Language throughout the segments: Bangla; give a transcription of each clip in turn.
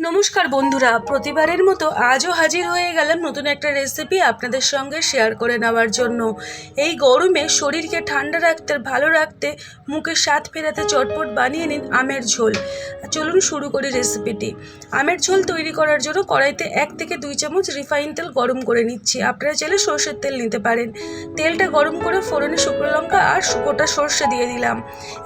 নমস্কার বন্ধুরা, প্রতিবারের মতো আজও হাজির হয়ে গেলাম নতুন একটা রেসিপি আপনাদের সঙ্গে শেয়ার করে নেওয়ার জন্য। এই গরমে শরীরকে ঠান্ডা রাখতে, ভালো রাখতে, মুখে স্বাদ ফেরাতে চটপট বানিয়ে নিন আমের ঝোল। চলুন শুরু করি রেসিপিটি আমের ঝোল তৈরি করার জন্য কড়াইতে এক থেকে দুই চামচ রিফাইন তেল গরম করে নিচ্ছি। আপনারা চাইলে সর্ষের তেল নিতে পারেন। তেলটা গরম করে ফোড়নে শুকনো লঙ্কা আর গোটা সর্ষে দিয়ে দিলাম।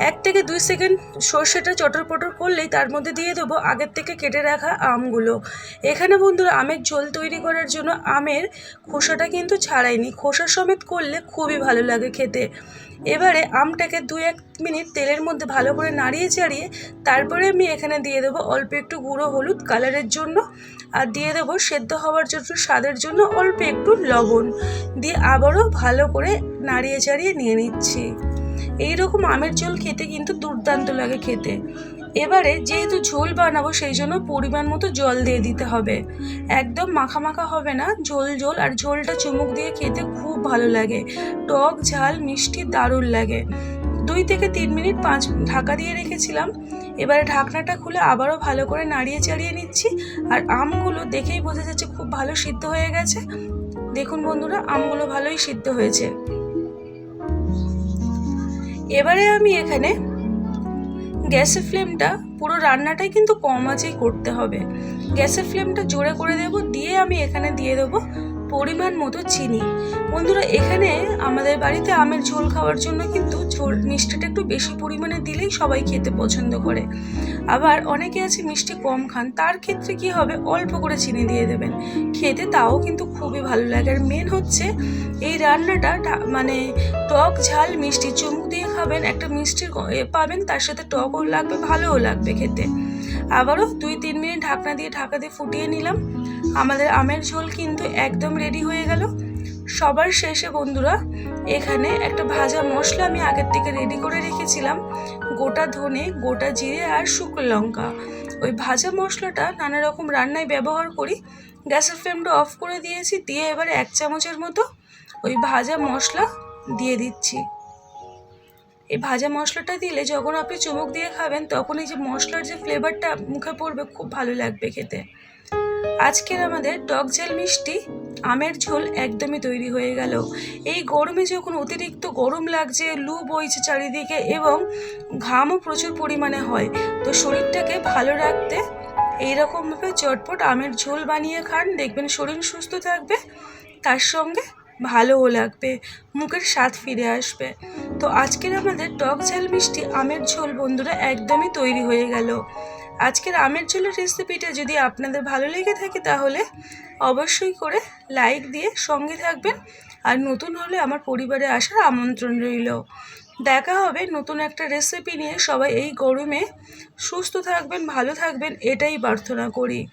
এক থেকে দুই সেকেন্ড সর্ষেটা চটর পটর করলেই তার মধ্যে দিয়ে দেবো আগের থেকে কেটে রাখা আমগুলো। এখানে বন্ধুরা আমের ঝোল তৈরি করার জন্য আমের খোসাটা কিন্তু ছাড়াইনি। খোসা সমেত করলে খুবই ভালো লাগে খেতে। এবারে আমটাকে দু এক মিনিট তেলের মধ্যে ভালো করে নাড়িয়ে চাড়িয়ে তারপরে আমি এখানে দিয়ে দেবো অল্প একটু গুঁড়ো হলুদ কালারের জন্য। আর দিয়ে দেবো সেদ্ধ হওয়ার জন্য স্বাদের জন্য অল্প একটু লবণ। দিয়ে আবারও ভালো করে নাড়িয়ে চাড়িয়ে নিয়ে নিচ্ছি। এই রকম আমের ঝোল খেতে কিন্তু দুর্দান্ত লাগে খেতে। এবারে যেহেতু ঝোল বানাবো, সেই জন্য পরিমাণ মতো জল দিয়ে দিতে হবে। একদম মাখা মাখা হবে না, ঝোল ঝোল। আর ঝোলটা চুমুক দিয়ে খেতে খুব ভালো লাগে। টক ঝাল, মিষ্টি, দারুণ লাগে। দুই থেকে তিন মিনিট পাঁচ ঢাকা দিয়ে রেখেছিলাম। এবারে ঢাকনাটা খুলে আবারও ভালো করে নাড়িয়ে চাড়িয়ে নিচ্ছি। আর আমগুলো দেখেই বোঝা যাচ্ছে খুব ভালো সিদ্ধ হয়ে গেছে। দেখুন বন্ধুরা, আমগুলো ভালোই সিদ্ধ হয়েছে। এবারে আমি এখানে গ্যাসের ফ্লেমটা পুরো রান্নাটাই কিন্তু কম আঁচেই করতে হবে। গ্যাসের ফ্লেমটা জোরে করে দেব, দিয়ে আমি এখানে দিয়ে দেবো পরিমাণ মতো চিনি। বন্ধুরা, এখানে আমাদের বাড়িতে আমের ঝোল খাওয়ার জন্য কিন্তু ঝোল মিষ্টিটা একটু বেশি পরিমাণে দিলেই সবাই খেতে পছন্দ করে। আবার অনেকে আছে মিষ্টি কম খান, তার ক্ষেত্রে কি হবে, অল্প করে চিনি দিয়ে দেবেন। খেতে তাও কিন্তু খুবই ভালো লাগে। আর মেন হচ্ছে এই রান্নাটা মানে টক ঝাল মিষ্টি, চুমুক দিয়ে খাবেন, একটা এ পাবেন, তার সাথে টকও লাগবে, ভালোও লাগবে খেতে। আবারও দুই তিন মিনিট ঢাকনা দিয়ে ঢাকা দিয়ে ফুটিয়ে নিলাম। আমাদের আমের ঝোল কিন্তু একদম রেডি হয়ে গেল। সবার শেষে বন্ধুরা, এখানে একটা ভাজা মশলা আমি আগের থেকে রেডি করে রেখেছিলাম। গোটা ধনে, গোটা জিরে আর শুকনো লঙ্কা। ওই ভাজা মশলাটা নানা রকম রান্নায় ব্যবহার করি। গ্যাসের ফ্লেমটা অফ করে দিয়েছি, দিয়ে এবারে এক চামচের মতো ওই ভাজা মশলা দিয়ে দিচ্ছি। এই ভাজা মশলাটা দিলে যখন আপনি চুমুক দিয়ে খাবেন, তখন এই যে মশলার যে ফ্লেভারটা মুখে পড়বে, খুব ভালো লাগবে খেতে। আজকের আমাদের টক ঝাল মিষ্টি, আমের ঝোল একদমই তৈরি হয়ে গেল। এই গরমে যখন অতিরিক্ত গরম লাগছে, লু বইছে চারিদিকে এবং ঘামও প্রচুর পরিমাণে হয়, তো শরীরটাকে ভালো রাখতে এইরকমভাবে চটপট আমের ঝোল বানিয়ে খান। দেখবেন শরীর সুস্থ থাকবে। তার সঙ্গে ভালোও লাগবে, মুখের স্বাদ ফিরে আসবে। তো আজকের আমাদের টক ঝাল মিষ্টি আমের ঝোল বন্ধুরা একদমই তৈরি হয়ে গেল। আজকের আমের ঝোলের রেসিপিটা যদি আপনাদের ভালো লেগে থাকে তাহলে অবশ্যই করে লাইক দিয়ে সঙ্গে থাকবেন আর নতুন হলে আমার পরিবারে আসার আমন্ত্রণ রইল। দেখা হবে নতুন একটা রেসিপি নিয়ে। সবাই এই গরমে সুস্থ থাকবেন, ভালো থাকবেন, এটাই প্রার্থনা করি।